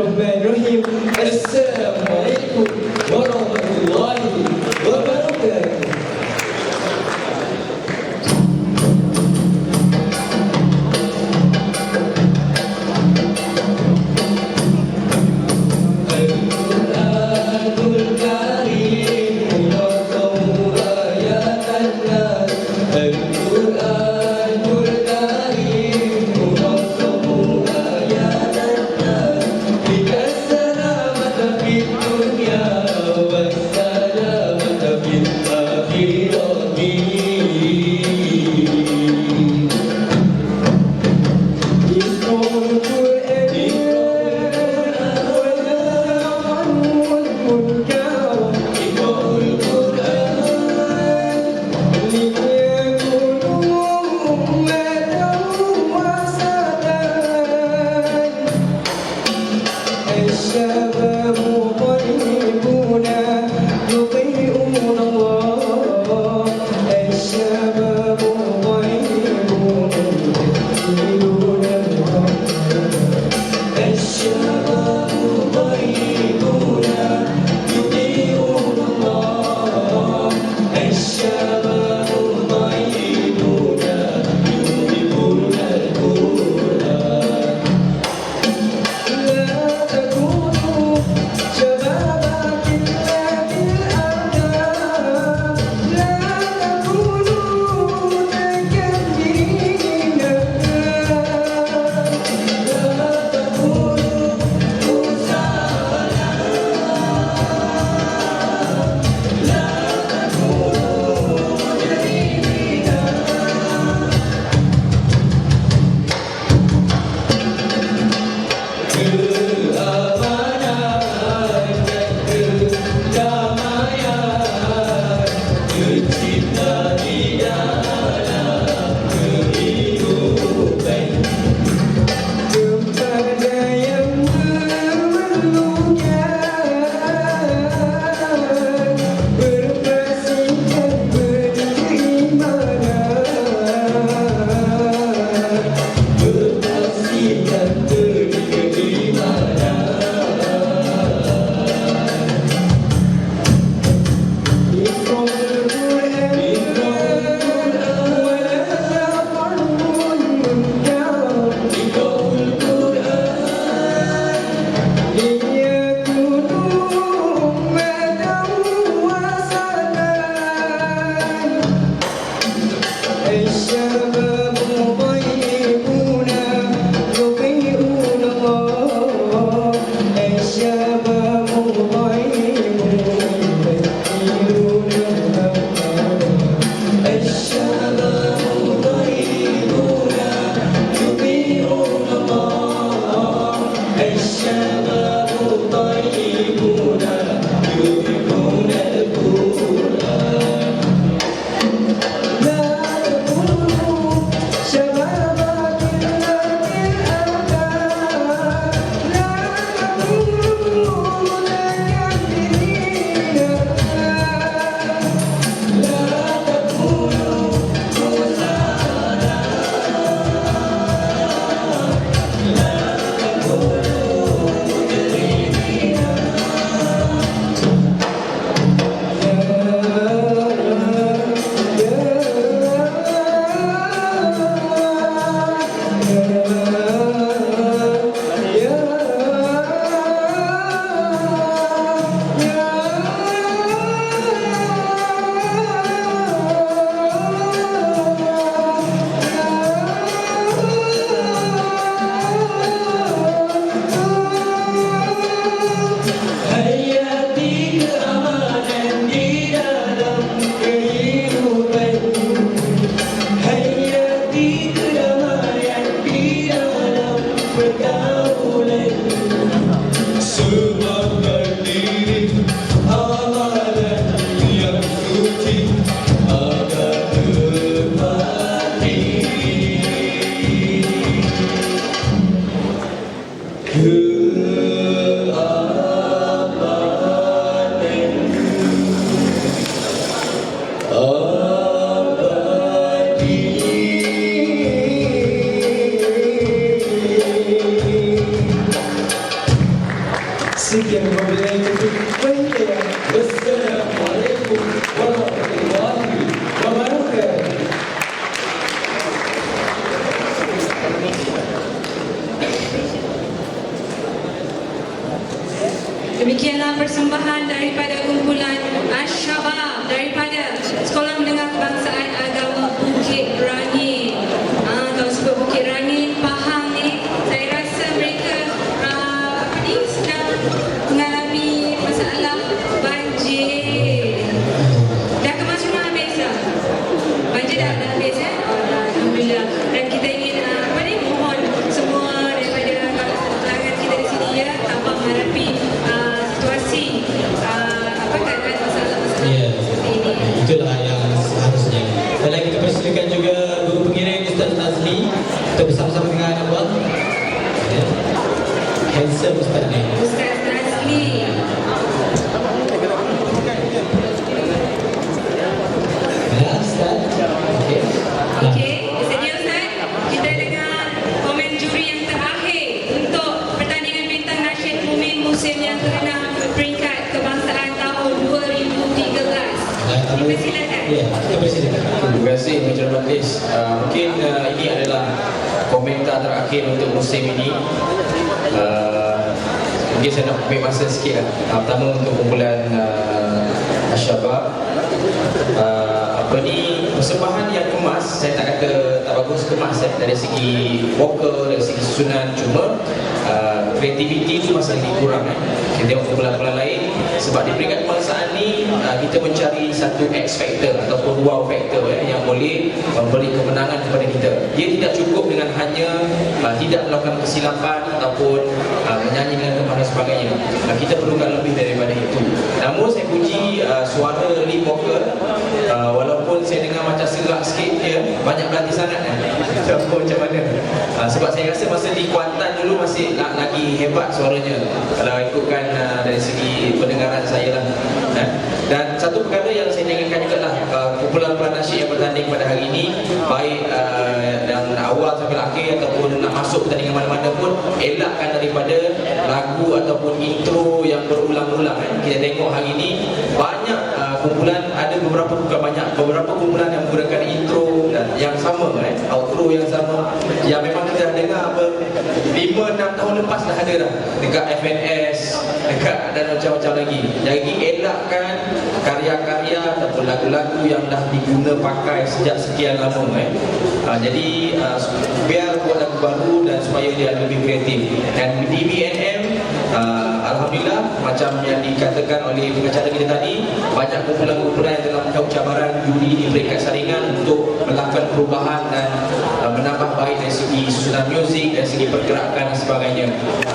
los Demikianlah persembahan daripada kumpulan Ashabah daripada. Untuk bersama-sama dengan abang. Ya. Handsome ni. Ustaz Nazli. Ya, Ustaz. Okey. Okey, sedia Ustaz? Kita dengar komen juri yang terakhir untuk pertandingan bintang nasyid Mumin musim yang keenam peringkat kebangsaan tahun 2013. Ya, kita persilakan. Terima kasih Encik Majlis. Uh, mungkin uh, ini adalah komentar terakhir untuk musim ini. Uh, mungkin saya nak ambil masa sikit lah. Uh, pertama untuk kumpulan uh, Asyabab. Uh, apa ni persembahan yang kemas saya tak kata tak bagus kemas eh, dari segi vokal dari segi susunan cuma uh, kreativiti itu masih lagi kurang eh. kita tengok kumpulan-kumpulan lain sebab di peringkat kebangsaan ni uh, kita mencari satu X factor ataupun wow factor eh, yang boleh memberi kemenangan kepada kita. Dia tidak cukup dengan hanya uh, tidak melakukan kesilapan ataupun uh, menyanyi dengan kemana sebagainya. Uh, kita perlukan lebih daripada itu. Namun saya puji lead vocal. Uh, walaupun saya dengar macam serak sikit dia banyak berlatih sangat kan tahu macam mana? Uh, sebab saya rasa masa di Kuantan dulu masih la- lagi hebat suaranya. Kalau ikutkan uh, dari segi pendengaran saya lah uh, dan satu perkara yang saya inginkan juga lah uh, kumpulan-kumpulan nasyid yang bertanding pada hari ini baik uh, awal sampai akhir ataupun nak masuk pertandingan mana-mana pun elakkan daripada lagu ataupun intro yang berulang-ulang eh. kita tengok hari ini banyak uh, kumpulan ada beberapa bukan banyak beberapa kumpulan yang menggunakan intro dan yang sama eh, outro yang sama yang memang kita dah dengar apa 5 6 tahun lepas dah ada dah dekat FNS dekat dan macam-macam lagi. Jadi elakkan karya-karya ataupun lagu-lagu yang dah diguna pakai sejak sekian lama eh. Uh, jadi uh, biar buat lagu baru dan supaya dia lebih kreatif. Dan di BNM uh, Alhamdulillah macam yang dikatakan oleh pengacara kita tadi banyak kumpulan-kumpulan yang telah menjawab cabaran juri di peringkat saringan untuk melakukan perubahan dan uh, menambah baik dari segi susunan muzik dari segi pergerakan dan sebagainya.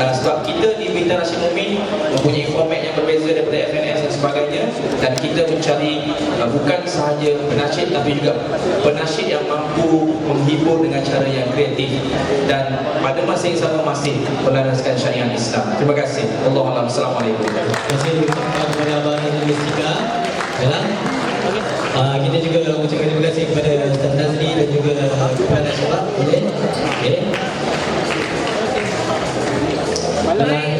Uh, sebab kita di Bintang Rashid Mumin mempunyai format yang berbeza daripada FNS dan sebagainya dan kita mencari uh, bukan sahaja penasyid tapi juga penasyid yang mampu menghibur dengan cara yang kreatif. Dan pada masa yang sama masih berlandaskan syariat Islam. Terima kasih. Allah Allah alam. Assalamualaikum. Terima kasih kepada kepada abang dan Jessica. Ya. Uh, kita juga mengucapkan terima kasih kepada Ustaz Nazli dan juga kepada Syabat. Boleh? Okay. Okay.